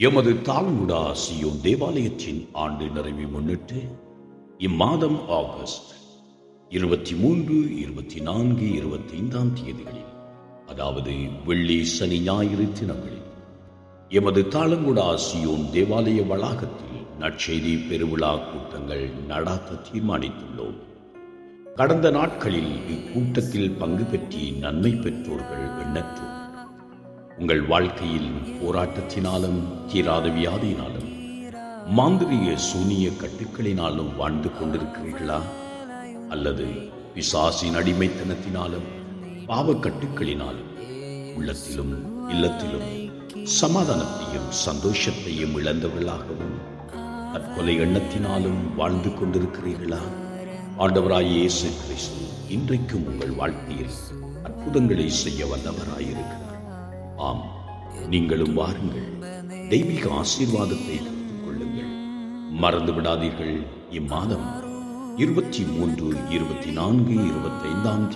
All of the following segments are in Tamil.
எமது தாழ்முடா சியோன் தேவாலயத்தின் ஆண்டு நிறைவை முன்னிட்டு இம்மாதம் ஆகஸ்ட் இருபத்தி மூன்று இருபத்தி நான்கு இருபத்தி ஐந்தாம் தேதிகளில் அதாவது வெள்ளி சனி ஞாயிறு தினங்களில் எமது தாளங்குடா சியோன் தேவாலய வளாகத்தில் நற்செய்தி பெருவிழா கூட்டங்கள் நடாத்த தீர்மானித்துள்ளோம். கடந்த நாட்களில் இக்கூட்டத்தில் பங்கு பெற்றி நன்மை பெற்றோர்கள் எண்ணற்றோர் உங்கள் வாழ்க்கையில் போராட்டத்தினாலும் தீராத வியாதியினாலும் மாந்திரிய சூனிய கட்டுக்களினாலும் வாழ்ந்து கொண்டிருக்கிறீர்களா? அல்லது பிசாசின் அடிமைத்தனத்தினாலும் பாவக்கட்டுக்களினாலும் உள்ளத்திலும் இல்லத்திலும் சமாதானத்தையும் சந்தோஷத்தையும் இழந்தவர்களாகவும் தற்கொலை எண்ணத்தினாலும் வாழ்ந்து கொண்டிருக்கிறீர்களா? ஆண்டவராய் இயேசு கிறிஸ்து இன்றைக்கும் உங்கள் வாழ்க்கையில் அற்புதங்களை செய்ய வல்லவராயிருக்கிறார். ஆம் நீங்களும் வாருங்கள். தெய்வீக ஆசீர்வாதத்தை கொள்ளுங்கள். மறந்து விடாதீர்கள். இம்மாதம் இருபத்தி மூன்று இருபத்தி நான்கு இருபத்தி ஐந்தாம்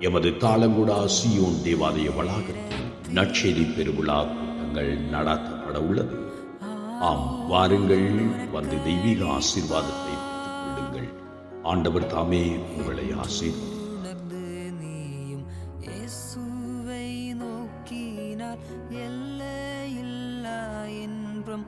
எமது தாளங்குடா சியோன் தேவாலய வளாகத்தில் நட்செய்தி பெருவிழா கூட்டங்கள் நடாத்தப்பட உள்ளது. ஆம் வாருங்கள். வந்து தெய்வீக ஆசீர்வாதத்தை பெற்றுக் கொள்ளுங்கள். ஆண்டவர் தாமே உங்களை ஆசீர்வதிப்பார் எல்லையில்லா இன்பம்